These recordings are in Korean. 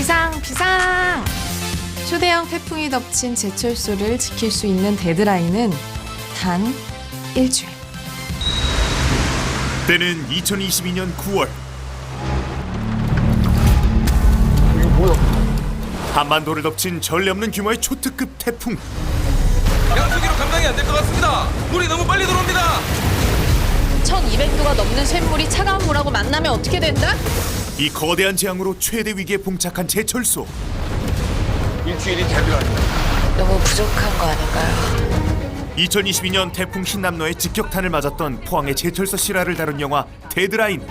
비상 비상 초대형 태풍이 덮친 제철소를 지킬 수 있는 데드라인은 단 일주일 때는 2022년 9월 한반도를 덮친 전례 없는 규모의 초특급 태풍 양수기로 감당이 안 될 것 같습니다. 물이 너무 빨리 들어옵니다. 1200도가 넘는 쇳물이 차가운 물하고 만나면 어떻게 된다? 이 거대한 재앙으로 최대 위기에 봉착한 제철소 너무 부족한 거 아닌가요? 2022년 태풍 흰남노의 직격탄을 맞았던 포항의 제철소 실화를 다룬 영화 데드라인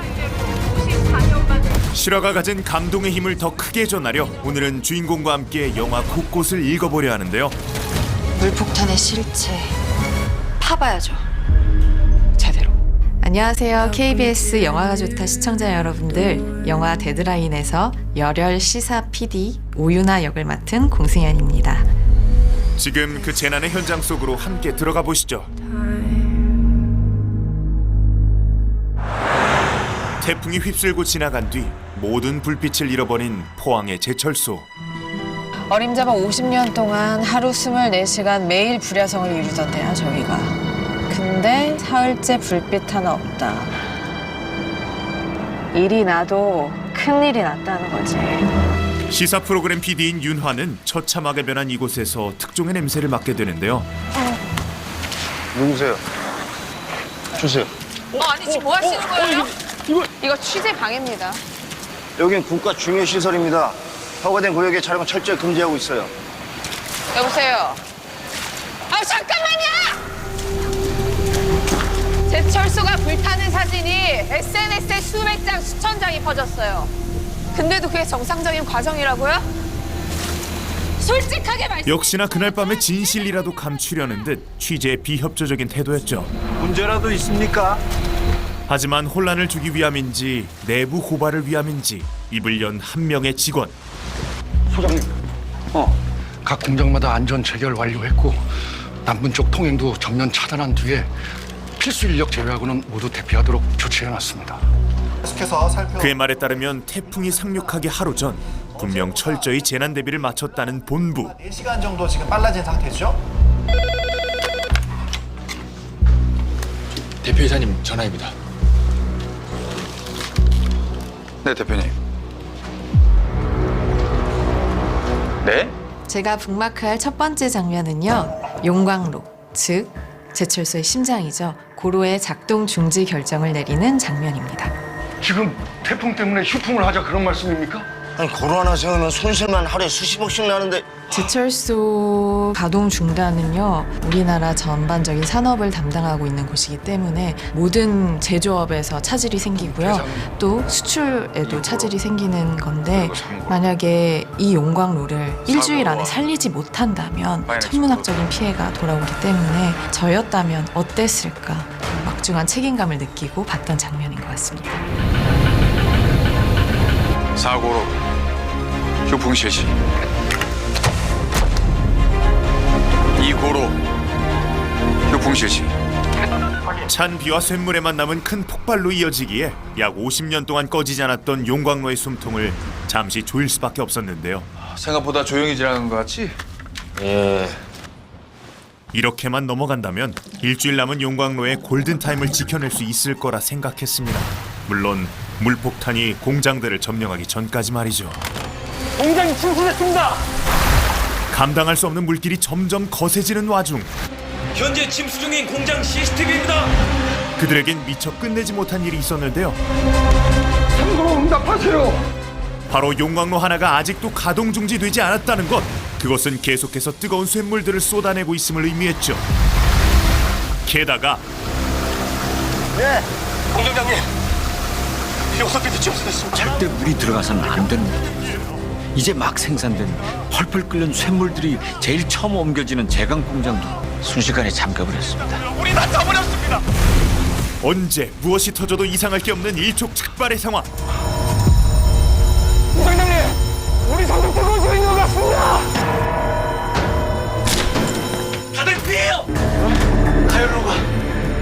실화가 가진 감동의 힘을 더 크게 전하려 오늘은 주인공과 함께 영화 곳곳을 읽어보려 하는데요 물폭탄의 실체 파봐야죠. 안녕하세요. KBS 영화가 좋다 시청자 여러분들. 영화 데드라인에서 열혈 시사 PD 오유나 역을 맡은 공승현입니다. 지금 그 재난의 현장 속으로 함께 들어가 보시죠. 태풍이 휩쓸고 지나간 뒤 모든 불빛을 잃어버린 포항의 제철소. 어림잡아 50년 동안 하루 24시간 매일 불야성을 이루던데요 저희가 근데 사흘째 불빛 하나 없다 일이 나도 큰일이 났다는 거지 시사 프로그램 PD인 윤화는 처참하게 변한 이곳에서 특종의 냄새를 맡게 되는데요. 누구세요? 주세요. 어, 아니 지금 뭐 하시는 거예요? 이거 취재 방해입니다. 여긴 국가 중요 시설입니다. 허가된 구역의 촬영은 철저히 금지하고 있어요. 여보세요. 불타는 사진이 SNS에 수백 장, 수천 장이 퍼졌어요. 근데도 그게 정상적인 과정이라고요? 솔직하게 말씀. 역시나 그날 밤의 진실이라도 감추려는 듯 취재에 비협조적인 태도였죠. 문제라도 있습니까? 하지만 혼란을 주기 위함인지 내부 고발을 위함인지 입을 연 한 명의 직원. 소장님, 어, 각 공장마다 안전 체결 완료했고 남분 쪽 통행도 전면 차단한 뒤에 필수 인력 제외하고는 모두 대피하도록 조치해놨습니다. 계속해서 살펴. 그의 말에 따르면 태풍이 상륙하기 하루 전 분명 철저히 재난 대비를 마쳤다는 본부. 4시간 정도 지금 빨라진 상태죠? 대표이사님 전화입니다. 네, 대표님. 네? 제가 북마크할 첫 번째 장면은요 용광로 즉 제철소의 심장이죠 고로의 작동 중지 결정을 내리는 장면입니다 지금 태풍 때문에 휴풍을 하자 그런 말씀입니까? 아니 코로나 세우면 손실만 하루에 수십억씩 나는데. 제철소 가동 중단은요 우리나라 전반적인 산업을 담당하고 있는 곳이기 때문에 모든 제조업에서 차질이 생기고요. 또 수출에도 차질이 생기는 건데 만약에 이 용광로를 일주일 안에 살리지 못한다면 천문학적인 피해가 돌아오기 때문에 저였다면 어땠을까? 막중한 책임감을 느끼고 봤던 장면인 것 같습니다. 사고로 휴풍 실시 이고로 휴풍 실시 찬 비와 쇳물에만 남은 큰 폭발로 이어지기에 약 50년 동안 꺼지지 않았던 용광로의 숨통을 잠시 조일 수밖에 없었는데요. 생각보다 조용히 지나간 것 같지? 이렇게만 넘어간다면 일주일 남은 용광로의 골든 타임을 지켜낼 수 있을 거라 생각했습니다. 물론 물폭탄이 공장들을 점령하기 전까지 말이죠. 공장이 침수됐습니다. 감당할 수 없는 물길이 점점 거세지는 와중 현재 침수 중인 공장 CCTV입니다. 그들에겐 미처 끝내지 못한 일이 있었는데요. 응답하세요. 바로 용광로 하나가 아직도 가동 중지되지 않았다는 것. 그것은 계속해서 뜨거운 쇳물들을 쏟아내고 있음을 의미했죠. 게다가 공장장님 요소비도 침수됐습니다. 절대 물이 들어가서는 안 거예요. 이제 막 생산된 펄펄 끓는 쇳물들이 제일 처음 옮겨지는 제강 공장도 순식간에 잠겨버렸습니다. 우리 다 떠버렸습니다. 언제 무엇이 터져도 이상할 게 없는 일촉즉발의 상황. 공장장님, 우리 상품 뜨거워지고 있는 것 같습니다. 다들 피해요. 가열로가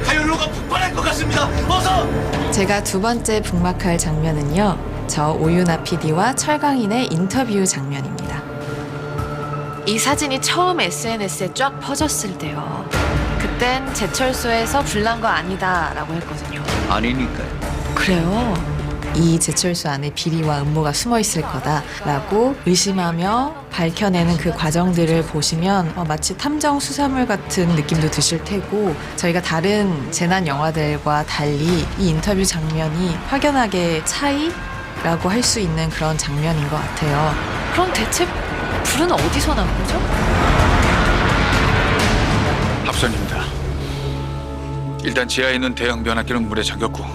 가열로가 폭발할 것 같습니다. 어서. 제가 두 번째 북마크할 장면은요. 저 오유나 PD와 철강인의 인터뷰 장면입니다. 이 사진이 처음 SNS에 쫙 퍼졌을 때요. 그땐 제철소에서 불난 거 아니다라고 했거든요. 아니니까요. 그래요. 이 제철소 안에 비리와 음모가 숨어 있을 거다라고 의심하며 밝혀내는 그 과정들을 보시면 어, 마치 탐정 수사물 같은 느낌도 드실 테고 저희가 다른 재난 영화들과 달리 이 인터뷰 장면이 확연하게 차이 라고 할 수 있는 그런 장면인 것 같아요. 그럼 대체 불은 어디서 난 거죠? 합선입니다. 일단 지하에 있는 대형 변압기는 물에 잠겼고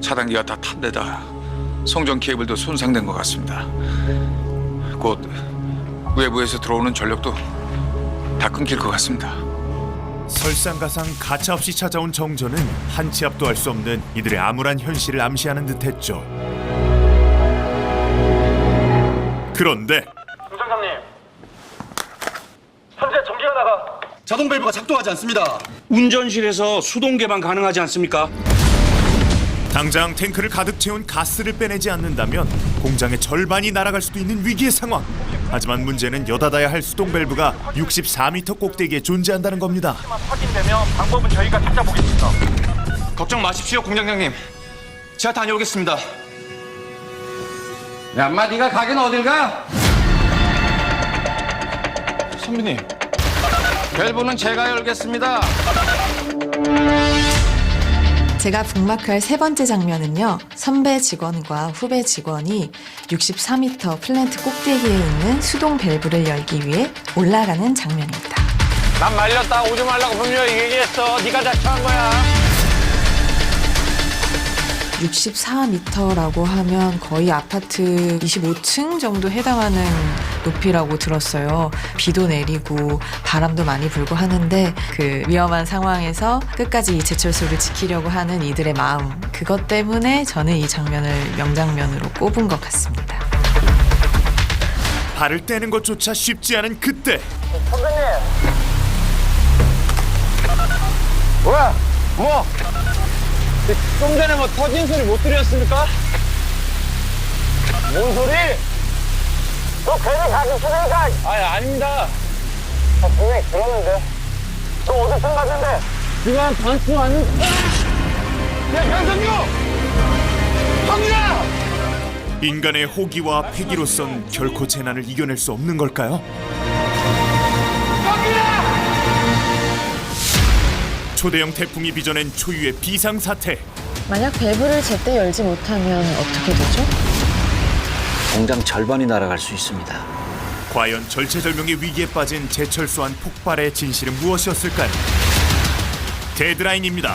차단기가 다 탄 데다 송전 케이블도 손상된 것 같습니다. 곧 외부에서 들어오는 전력도 다 끊길 것 같습니다. 설상가상 가차없이 찾아온 정전은 한치 앞도 알수 없는 이들의 암울한 현실을 암시하는 듯했죠. 그런데 공장장님. 현재 전기가 나가 자동 밸브가 작동하지 않습니다. 운전실에서 수동 개방 가능하지 않습니까? 당장 탱크를 가득 채운 가스를 빼내지 않는다면 공장의 절반이 날아갈 수도 있는 위기의 상황. 하지만 문제는 여닫아야 할 수동 밸브가 64m 꼭대기에 존재한다는 겁니다. 확인되면 방법은 저희가 찾아보겠습니다. 걱정 마십시오, 공장장님. 제가 다녀오겠습니다. 야, 엄마 네가 가긴 어딜 가? 선배님. 밸브는 제가 열겠습니다. 제가 북마크할 세 번째 장면은요. 선배 직원과 후배 직원이 64m 플랜트 꼭대기에 있는 수동 밸브를 열기 위해 올라가는 장면입니다. 난 말렸다. 오지 말라고 분명히 얘기했어. 네가 자초한 거야. 64m라고 하면 거의 아파트 25층 정도 해당하는 높이라고 들었어요. 비도 내리고 바람도 많이 불고 하는데 그 위험한 상황에서 끝까지 이 제철소를 지키려고 하는 이들의 마음 그것 때문에 저는 이 장면을 명장면으로 꼽은 것 같습니다. 발을 떼는 것조차 쉽지 않은 그때 뭐야? 뭐? 좀 전에 뭐 터진 소리 못 들었습니까? 뭔 소리? 너 괜히 가기 싫으니까. 아니 아닙니다. 저 분명히 들었는데. 너 어디서 갔는데? 네가 반수 아니? 야 변성규! 형이야! 인간의 호기와 패기로선 결코 재난을 이겨낼 수 없는 걸까요? 초대형 태풍이 빚어낸 초유의 비상 사태. 만약 밸브를 제때 열지 못하면 어떻게 되죠? 공장 절반이 날아갈 수 있습니다. 과연 절체절명의 위기에 빠진 제철소 안 폭발의 진실은 무엇이었을까요? 데드라인입니다.